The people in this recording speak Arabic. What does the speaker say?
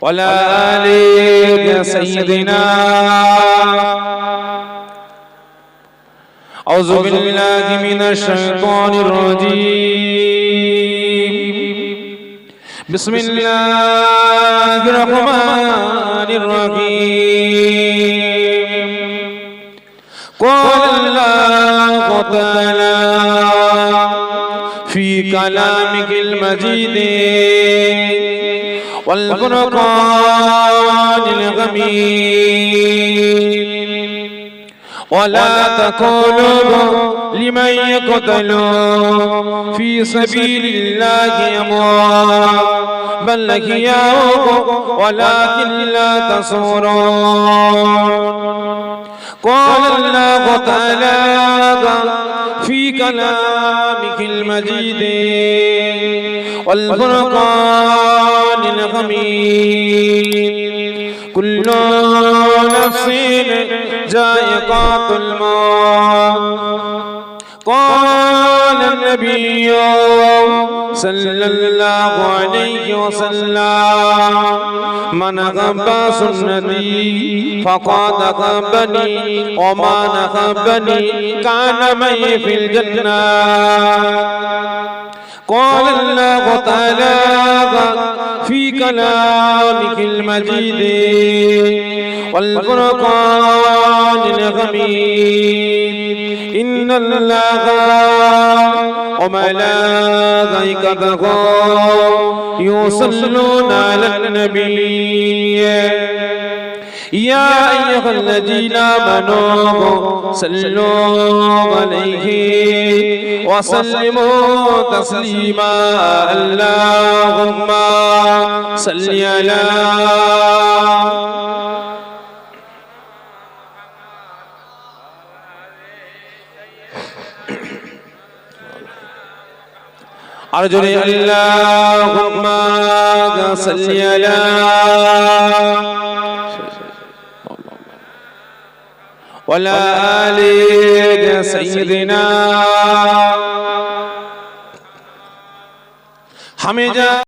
وعلى آل سيدنا. أعوذ بالله من الشيطان الرجيم. بسم الله الرحمن الرحيم. قال الله تعالى في كلامك المجيد. والفرقان الغميد ولا تقولوا لمن يقتل في سبيل الله أموات. بل أحياء ولكن لا تشعرون قال الله تعالى في كلامك المجيد. والفرقان الحميد كل نفس جائقة الموت. قال النبي صلى الله عليه وسلم من أحب سنتي فقد أحبني وما أحبني كان معي في الجنة. قال الله تعالى في كلامك المجيد. والفرقان الحميد إن الله وملائكته يصلون على النبي. يا أيها الذين آمنوا صلوا عليه. وسلموا تسليما. اللهم صل على أرجو اللهم صل على ولا آل سيدنا. حمد